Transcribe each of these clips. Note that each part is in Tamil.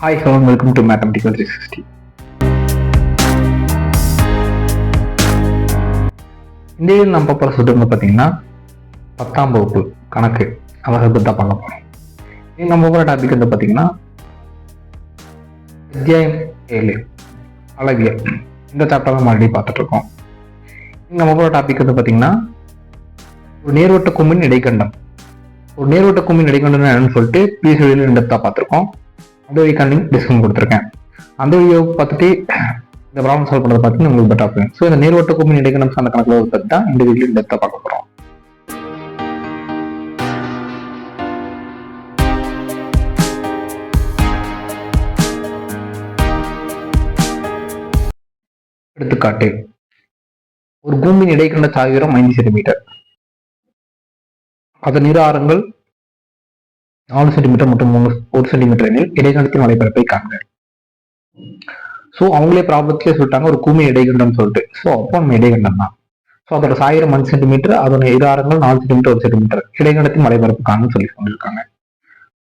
Hi hello welcome to mathematical three sixty இந்த இதில் நம்ம பார்க்குற சுட்டு பார்த்தீங்கன்னா பத்தாம் வகுப்பு கணக்கு அதை பற்றி தான் பார்க்க போகிறோம் இது நம்ம போகிற டாபிக் வந்து பார்த்தீங்கன்னா அத்தியாயம் ஏழு அழகியல் இந்த சாப்டர் தான் மறுபடியும் பார்த்துட்ருக்கோம் இங்கே நம்ம போகிற டாபிக் வந்து பார்த்தீங்கன்னா ஒரு நேர்வட்ட கும்பின் இடைக்கண்டம் ஒரு நேர்வட்ட கும்பின் இடைக்கண்டம் என்னன்னு சொல்லிட்டு பிசிடியில் வீடியோ ரெண்டு பார்த்துருக்கோம். அந்த வீக்கான லிங்க் டிஸ்கவுண்ட் கொடுத்துருக்கேன். அந்த வீடியோ பார்த்துட்டு இந்த ப்ராப்ளம் சால்வ் பண்ணுறது பார்த்து உங்களுக்கு பெட்டர் ஆகும் ஸோ இந்த நேர்வட்ட கும்பின் இடைக்கணம் சார்ந்த கணக்கில் ஒரு பற்றி தான் இந்த வீடியோ டெப்த்தாக பார்க்க போகிறோம் எடுத்துக்காட்டு. ஒரு கூம்பின் இடைக்கண்ட சாகிரம் ஐந்து சென்டிமீட்டர் அதன் இரு ஆரங்கள் நாலு சென்டிமீட்டர் மற்றும் மூணு ஒரு சென்டிமீட்டர் எனில் இடைக்கண்டத்தின் வலைப்பரப்பை காண்க. ஸோ அவங்களே ப்ராப்ளத்திலே சொல்லிட்டாங்க ஒரு கூமி இடைகண்டம் சொல்லிட்டு. ஸோ அப்போ நம்ம இடைக்கண்டம் தான். ஸோ அதோட சாயிரம் அஞ்சு சென்டிமீட்டர் அதோட இரு ஆரங்கள் நாலு சென்டிமீட்டர் ஒரு சென்டிமீட்டர் இடைக்கணத்தின் வலைப்பரப்பு காணும்னு சொல்லி சொல்லியிருக்காங்க.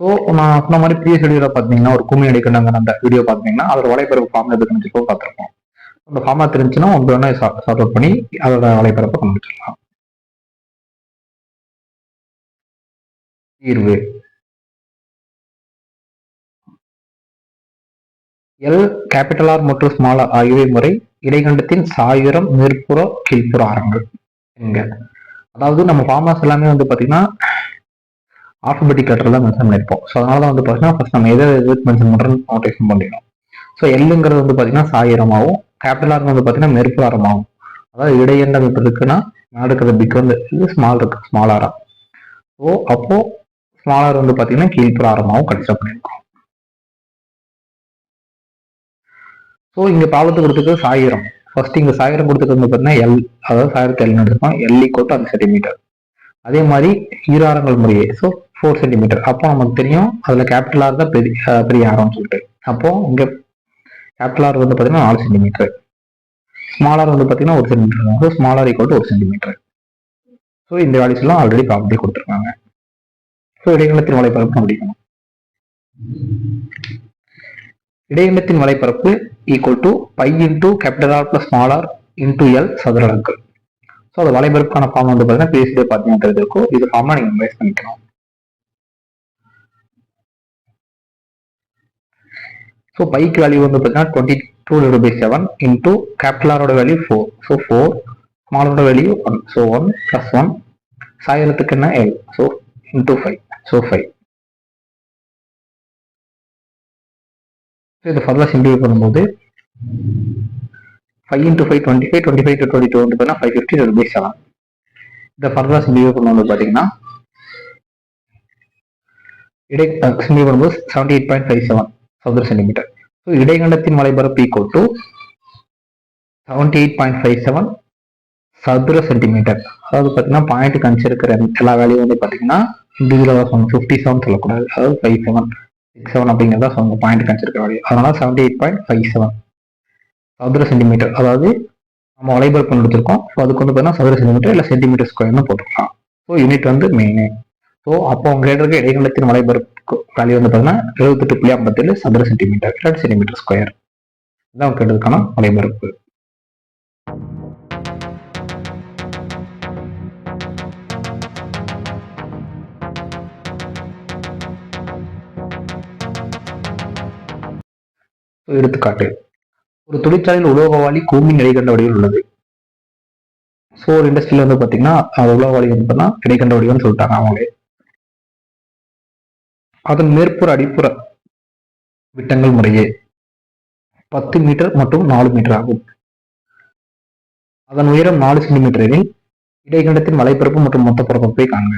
ஸோ நான் சொன்ன மாதிரி ப்ரீவியஸ் வீடியோவில் பார்த்தீங்கன்னா ஒரு கூமி இடைக்கண்டங்கிற அந்த வீடியோ பார்த்தீங்கன்னா அதோட வலைப்பரப்பு ஃபார்ம் எதுக்குன்னு சொல்லி பார்த்துருப்போம் அந்த ஃபார்மா தெரிஞ்சுன்னா ஒன்று வேணா சார்ட் அவுட் பண்ணி அதோட வலைப்பரப்பை கண்டுபிடிச்சிடலாம் தீர்வு. எல் கேபிட்டல் ஆர் மற்றும் ஸ்மால் ஆர் ஆகியவை முறை இடைக்கண்டத்தின் சாயுரம் மேற்புற கீழ்ப்புற ஆரங்கள். எங்க அதாவது நம்ம ஃபார்மர்ஸ் எல்லாமே வந்து பார்த்தீங்கன்னா ஆல்பபெட்டிக் லெட்டர் தான் மென்ஷன் பண்ணியிருப்போம் ஸோ அதனால தான் வந்து பார்த்தீங்கன்னா ஃபர்ஸ்ட் நம்ம எதை எது மென்ஷன் பண்ணுறோம் நோட்டேஷன் பண்ணிடணும். ஸோ எல்லுங்கிறது வந்து பார்த்தீங்கன்னா சாயிரமாகவும் கேபிட்டல் ஆர் வந்து பார்த்தீங்கன்னா மேற்புறமாகும் அதாவது இடையண்டம் இப்போ இருக்குன்னா மேலே இருக்கிற பிக் வந்து இது ஸ்மால் இருக்கு ஸ்மால் ஆரா ஸோ அப்போ ஸ்மால் ஆர் வந்து பார்த்தீங்கன்னா கீழ்ப்புற ஆரமாகவும் கன்சிடர் பண்ணியிருக்கோம் ஸோ இங்க ப்ராப்ளத்துக்கு கொடுத்துருக்கு சாயிரம். ஃபர்ஸ்ட் இங்க சாயிரம் கொடுத்துருக்கு வந்து பார்த்தீங்கன்னா எல் அதாவது சாயிரத்தி எல்னு எடுத்துக்கோம் எல் ஈக்குவல் அஞ்சு சென்டிமீட்டர் அதே மாதிரி ஈராரங்கள் முறையே. ஸோ ஃபோர் சென்டிமீட்டர் அப்போ நமக்கு தெரியும் அதுல கேபிட்டல் ஆர் தான் பெரிய பெரிய ஆரம்னு சொல்லிட்டு. அப்போ இங்க கேபிட்டல் ஆர் வந்து பார்த்தீங்கன்னா நாலு சென்டிமீட்டர் ஸ்மாலார் வந்து பார்த்தீங்கன்னா ஒரு சென்டிமீட்டர் ஸோ ஸ்மால் ஆர் ஒரு சென்டிமீட்டர் ஸோ இந்த வேல்யூஸ் எல்லாம் ஆல்ரெடி ப்ராப்பர்ட்டி கொடுத்துருக்காங்க. ஸோ இடைநிலத்தின் வலைப்பரப்பு கண்டுபிடிக்கணும். இடைநிலத்தின் வலைப்பரப்பு equal to pi into capital R plus small R into L சதுர அடுக்கு ஸோ அது வளைபரப்புக்கான ஃபார்ம் வந்து பார்த்தீங்கன்னா பேசிட்டே பார்த்தீங்கன்னா தெரிஞ்சிருக்கும். இது ஃபார்மா நீங்கள் இன்வைஸ் பண்ணிக்கணும் ஸோ பைக்கு வேல்யூ வந்து பார்த்தீங்கன்னா twenty two divide by seven into capital ஆரோட value four so four ஸ்மாலோட value one so one plus one சாயிரத்துக்கு என்ன L so into five so five இதை ஃபர்தர் சிம்பிளை பண்ணும்போது five into five twenty five twenty five to twenty two வந்து பார்த்தீங்கன்னா five fifty divide by seven இதை ஃபர்தர் சிம்பிளை பண்ணும்போது பார்த்தீங்கன்னா இடை சிம்பிளை பண்ணும்போது seventy eight point five seven சதுர சென்டிமீட்டர் ஸோ இடைகண்டத்தின் வலைபரப்பு equal to seventy eight point five seven சதுர சென்டிமீட்டர் அதாவது பார்த்தீங்கன்னா பாயிண்ட் கணிச்சு இருக்கிற எல்லா வேலையும் வந்து பார்த்தீங்கன்னா இண்டிவிஜுவலாக சொல்லணும் ஃபிஃப்டி செவன் சொல்லக்கூடாது. அதாவது ஃபைவ் செவன் சிக்ஸ் செவன் அப்படிங்கிறத அவங்க பாயிண்ட் கணிச்சு இருக்கிற அதனால seventy eight point five seven சதுர சென்டிமீட்டர் அதாவது நம்ம வலைபரப்பு எடுத்திருக்கோம். ஸோ அதுக்கு வந்து பார்த்தீங்கன்னா சதுர சென்டிமீட்டர் இல்லை சென்டிமீட்டர் ஸ்கொயர்னு போட்டுக்கலாம் ஸோ யூனிட் வந்து மெயின் ஸோ அப்போ அவங்க கேட்டிருக்க இடைநிலத்தின் வலைபரப்பு வேல்யூ வந்து பார்த்தீங்கன்னா எழுபத்தெட்டு புள்ளி ஐம்பத்தேழு சதுர சென்டிமீட்டர் இல்லை சென்டிமீட்டர் ஸ்கொயர் இதான் கேட்டதுக்கான வலைபரப்பு எடுத்துக்காட்டு. ஒரு தொழிற்சாலையில் உலோகவாளி கூம்பின் இடைக்கண்ட வடிவில் உள்ளது. ஸோ ஒரு இண்டஸ்ட்ரியில் வந்து பார்த்தீங்கன்னா அது உலோகவாளி வந்து பார்த்தீங்கன்னா இடைக்கண்ட வடிவம்னு சொல்லிட்டாங்க அவங்களே. அதன் மேற்புற அடிப்புற விட்டங்கள் முறையே பத்து மீட்டர் மற்றும் நாலு மீட்டர் ஆகும். அதன் உயரம் நாலு சென்டிமீட்டர் எனில் இடைக்கண்டத்தின் மலைப்பரப்பு மற்றும் மொத்த பரப்பை காண்க.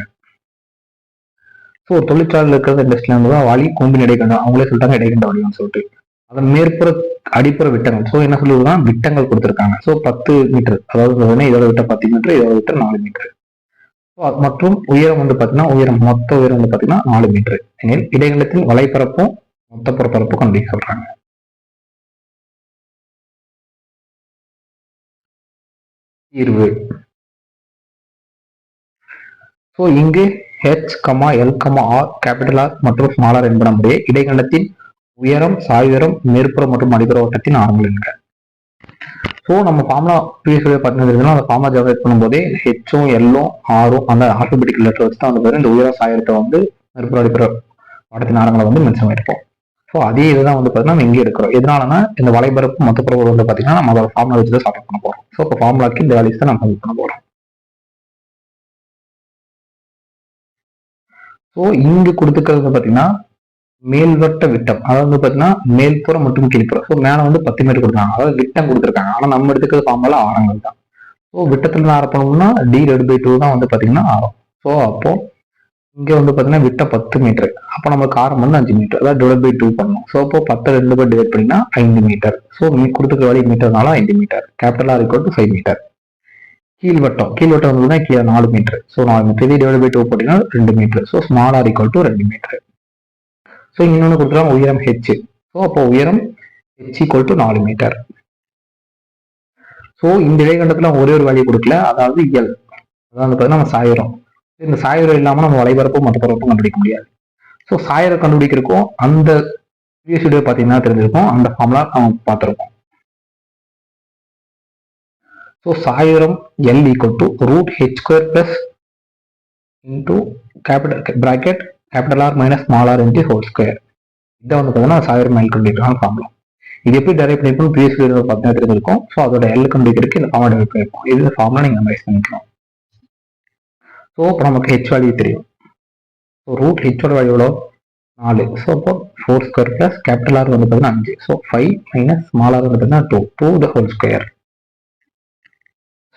ஸோ ஒரு தொழிற்சாலையில் இருக்கிற இண்டஸ்ட்ரியில் வந்து தான் வாளி கூம்பின் இடைக்கண்டம் அவங்களே சொல்லிட்டாங்க இடைக்கண்ட வடிவம்னு சொல்லிட்டு. அதன் மேற்புற அடிப்புற விட்டங்கள் ஸோ என்ன சொல்லுவதுதான் விட்டங்கள் கொடுத்துருக்காங்க ஸோ பத்து மீட்டர் அதாவது பார்த்தீங்கன்னா இதோட விட்ட பத்து மீட்டர் இதோட விட்ட நாலு மீட்டர் மற்றும் உயரம் வந்து பார்த்தீங்கன்னா உயரம் மொத்த உயரம் வந்து பார்த்தீங்கன்னா நாலு மீட்டர் எனில் இடைநிலத்தின் வலைப்பரப்பும் மொத்த புறப்பரப்பும் கண்டுபிடிக்க சொல்றாங்க தீர்வு ஸோ இங்கு H comma L comma R capital R மற்றும் ஸ்மால் ஆர் என்பன முறையே இடைநிலத்தின் உயரம் சாய்வரம் மேற்புறம் மற்றும் அடிப்புற ஓட்டத்தின் ஆரங்கள் என்க. ஸோ நம்ம ஃபார்முலா ப்ரீவியஸ் பார்த்தீங்கன்னா அந்த ஃபார்முலா ஜெனரேட் பண்ணும்போதே ஹெச்சும் எல்லும் ஆறும் அந்த ஆல்பபெட்டிக்கல் லெட்டர் வச்சு தான் வந்து இந்த உயர சாயத்தை வந்து மேற்புற அடிப்புற ஓட்டத்தின் ஆரங்களை வந்து மென்ஷன் ஆயிருப்போம் ஸோ அதே இதுதான் வந்து பார்த்தீங்கன்னா நம்ம இங்கே எடுக்கிறோம். எதனாலனா இந்த வலைபரப்பு மொத்த பரப்பு வந்து பார்த்தீங்கன்னா நம்ம அதோட ஃபார்முலா வச்சு தான் சால்வ் பண்ண போகிறோம் ஸோ இப்போ ஃபார்முலாக்கு இந்த வேல்யூஸ் தான் நம்ம யூஸ் பண்ண போகிறோம் ஸோ இங்கு கொடுத்துக்கிறது பார்த்தீங்கன்னா மேல்வட்ட விட்டம். அதாவது வந்து பார்த்தீங்கன்னா மேல்புறம் மற்றும் கீழ்ப்புறம் ஸோ மேலே வந்து பத்து மீட்டர் கொடுத்தாங்க அதாவது விட்டம் கொடுத்துருக்காங்க. ஆனால் நம்ம எடுத்துக்கிறது ஃபார்முலா ஆரங்கள் தான். ஸோ விட்டத்துல ஆரப்பணும்னா டி ரெட் பை டூ தான் வந்து பார்த்தீங்கன்னா ஆரம். ஸோ அப்போ இங்க வந்து பார்த்தீங்கன்னா விட்ட பத்து மீட்டர் அப்போ நமக்கு ஆரம் வந்து அஞ்சு மீட்டர் அதாவது டிவைட் பை டூ பண்ணணும். ஸோ அப்போ பத்து ரெண்டு பை டிவைட் பண்ணினா ஐந்து மீட்டர் ஸோ கொடுத்துருக்க வழி மீட்டர்னால ஐந்து metre capital R equal to five metre கீழ்வட்டம். கீழ்வட்டம் வந்து கீழே நாலு மீட்டர் ஸோ நாலு மீட்டர் டிவைட் பை டூ போட்டீங்கன்னா ரெண்டு metre so small R equal to ரெண்டு மீட்டர் ஸோ இன்னொன்று கொடுக்குறாங்க உயரம் ஹெச் ஸோ அப்போ உயரம் ஹெச் ஈக்குவல் டு நாலு மீட்டர் ஸோ இந்த இடைக்கண்டத்தில் ஒரே ஒரு வேல்யூ கொடுக்கல அதாவது எல் அதாவது பார்த்தீங்கன்னா நம்ம சாயிரம். இந்த சாயிரம் இல்லாமல் நம்ம வலைபரப்பும் மற்ற பரப்பும் கண்டுபிடிக்க முடியாது. ஸோ சாயிரம் கண்டுபிடிக்கிறக்கும் அந்த ப்ரீவியஸ் வீடியோ பார்த்தீங்கன்னா தெரிஞ்சிருக்கும் அந்த ஃபார்முலா நம்ம பார்த்துருக்கோம். So Sairam L equal to root H square plus into capital bracket capital R minus small R into whole square இதை வந்து பார்த்தீங்கன்னா சாயிரம் மைல் கண்டுபிடிக்கிறாங்க ஃபார்முலா இது எப்படி டெரைவ் பண்ணிருப்போம் ப்ரீவியஸ் வீடியோ பார்த்தீங்கன்னா தெரிஞ்சிருக்கும் ஸோ அதோட எல் கண்டுபிடிக்கிறதுக்கு இந்த ஃபார்முலா டெரைவ் பண்ணிருப்போம் இது ஃபார்முலா நீங்கள் மெமரைஸ் பண்ணிக்கலாம். ஸோ இப்போ நமக்கு ஹெச் வேல்யூ தெரியும். ஸோ ரூட் ஹெச்சோட வேல்யூ எவ்வளோ நாலு. ஸோ அப்போ four square plus capital R வந்து பார்த்தீங்கன்னா அஞ்சு. So five minus small R வந்து பார்த்தீங்கன்னா two two the whole square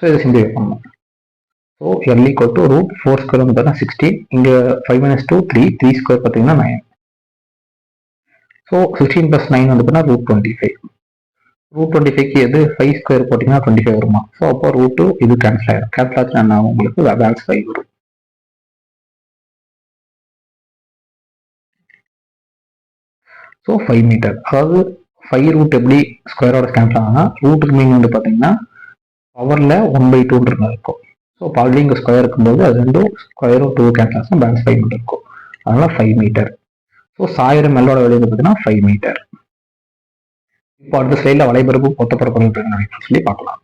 so இதை சிம்பிளை பண்ணணும் so L equal to root four square வந்து பார்த்தீங்கன்னா சிக்ஸ்டீன் இங்கே five minus two three three square பார்த்தீங்கன்னா nine so sixteen plus nine வந்து பார்த்தீங்கன்னா root twenty five root twenty ஃபைவ்க்கு எது? ஃபைவ் ஸ்கொயர் போட்டிங்கன்னா டுவெண்ட்டி ஃபைவ் வருமா? ஸோ அப்போ ரூட்டு இது கேன்சல் ஆகிடும் கேன்சல் ஆச்சுன்னா என்ன உங்களுக்கு? பேலன்ஸ் ஃபைவ் வரும். ஸோ ஃபைவ் மீட்டர் அதாவது ஃபைவ் ரூட் எப்படி ஸ்கொயரோட கேன்சல் ஆகுனா ரூட்டுக்கு மீன் வந்து பார்த்தீங்கன்னா பவரில் ஒன் பை டூன்றது இருக்கும். ஸோ இப்போ ஆல்ரெடி இங்கே ஸ்கொயர் இருக்கும்போது அது ரெண்டும் ஸ்கொயரும் two cancel balance five metre இருக்கும். அதனால் ஃபைவ் மீட்டர் ஸோ சாயிரம் மெல்லோட வெளியே வந்து பார்த்தீங்கன்னா ஃபைவ் மீட்டர் இப்போ அடுத்த ஸ்லைடில் வலைபரப்பு பொத்தப்பரப்பு அப்படின்னு சொல்லி பார்க்கலாம்.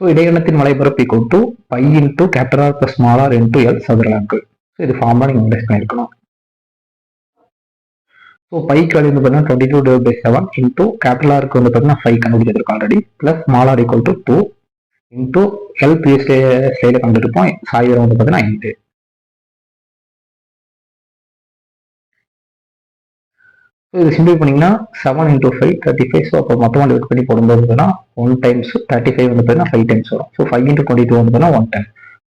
ஸோ இடையினத்தின் வலைபரப்பு equal to pi into capital R plus small R into L சதுரலாக்கு so இது ஃபார்மாக நீங்கள் இன்வெஸ்ட் பண்ணியிருக்கணும். ஸோ பைக்கு வேல்யூ வந்து பார்த்தீங்கன்னா twenty two divide by seven into capital ஆருக்கு வந்து பார்த்தீங்கன்னா ஃபைவ் கண்டுபிடிச்சிருக்கோம் already plus small R equal to two into L PS ஸ்டைல கண்டுபிடிப்போம். சாயிரம் வந்து பார்த்தீங்கன்னா எயிட்டு ஸோ இது சிம்பிள் பண்ணிங்கன்னா seven into five thirty five so அப்போ மொத்தமாக டிவைட் பண்ணி போடும்போது பார்த்தீங்கன்னா ஒன் டைம்ஸ் தேர்ட்டி ஃபைவ் வந்து பார்த்தீங்கன்னா ஃபைவ் டைம்ஸ் வரும். So five into twenty two வந்து பார்த்தீங்கன்னா one ten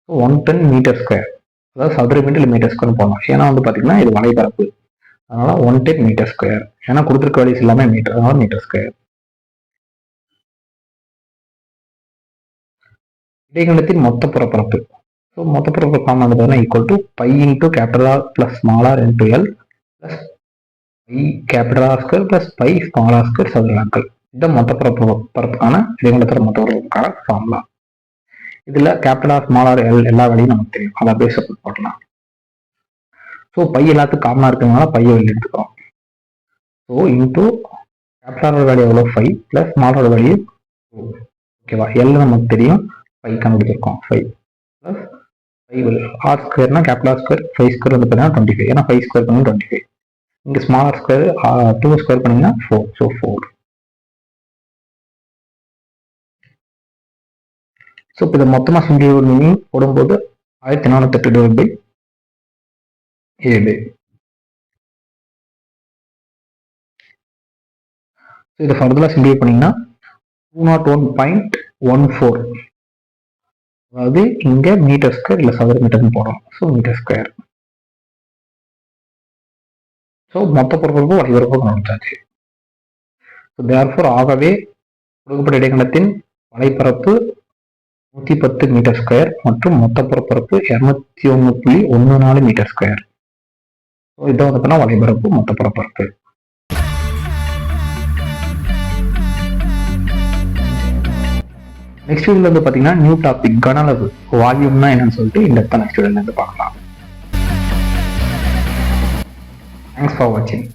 so one ten metre square அதாவது சதுர மீட்டர் மீட்டர் ஸ்கொயர் போகணும் ஏன்னா வந்து பார்த்தீங்கன்னா இது வலைபரப்பு அதனால ஒன் டென் மீட்டர் ஸ்கொயர் ஏன்னா கொடுத்துருக்க வேல்யூஸ் எல்லாமே மீட்டர் அதனால மீட்டர் ஸ்கொயர் இடைகணத்தின் மொத்த புறப்பரப்பு. ஸோ மொத்த புறப்பரப்பு ஃபார்ம் வந்து பார்த்தீங்கன்னா equal to pi into capital R plus small R into L plus pi capital R square plus pi small R square சதுரங்கள் இதுதான் மொத்த பரப்பு பரப்புக்கான இடைக்கண்டத்தில் மொத்த பரப்புக்கான ஃபார்முலா இதுல capital R small R L எல்லா வேலையும் நமக்கு தெரியும். அதை அப்படியே போடலாம் ஸோ பை எல்லாத்துக்கும் காமனாக இருக்கிறதுனால பையை வெளியே எடுத்துக்கிறோம். ஸோ இன்டூ கேபிட்டலோட வேல்யூ எவ்வளோ ஃபைவ் ப்ளஸ் ஸ்மாலோட வேல்யூ ஓகேவா எல் நமக்கு தெரியும். ஃபைவ் கண்டுபிடிச்சிருக்கோம். Five plus five R ஸ்கொயர்னா capital R square five square வந்து பார்த்தீங்கன்னா டுவெண்ட்டி ஃபைவ் ஏன்னா ஃபைவ் ஸ்கொயர் பண்ணி டுவெண்ட்டி ஃபைவ் இங்கே small R square two square பண்ணீங்கன்னா ஃபோர் ஸோ ஃபோர் ஸோ இப்போ இதை மொத்தமாக சிங்கிள் மீனிங் போடும்போது ஆயிரத்தி நானூற்றி டிவைட் பை ஏழு. இதை ஃபர்தராக சிம்பிள் பண்ணீங்கன்னா two naught one point one four அதாவது இங்கே மீட்டர் ஸ்கொயர் இல்லை சதுர மீட்டர்னு போகிறோம் ஸோ மீட்டர் ஸ்கொயர் ஸோ மொத்த பொறுப்பு வரைபரப்பு கண்டுபிடிச்சாச்சு ஸோ தேர்ஃபோர் ஆகவே கொடுக்கப்பட்ட இடைக்கணத்தின் வலைப்பரப்பு நூற்றி பத்து மீட்டர் ஸ்கொயர் மற்றும் மொத்த பரப்பரப்பு இரநூத்தி ஒன்று புள்ளி ஒன்று நாலு மீட்டர் ஸ்கொயர் ஸோ இதை வந்து பார்த்தீங்கன்னா வலைபரப்பு மொத்த புறப்பரப்பு நெக்ஸ்ட் வீடியோல வந்து பார்த்தீங்கன்னா நியூ டாபிக் கனளவு வால்யூம்னா என்னன்னு சொல்லிட்டு இந்த நெக்ஸ்ட் வீடியோலேருந்து பார்க்கலாம். தேங்க்ஸ் ஃபார் வாட்சிங்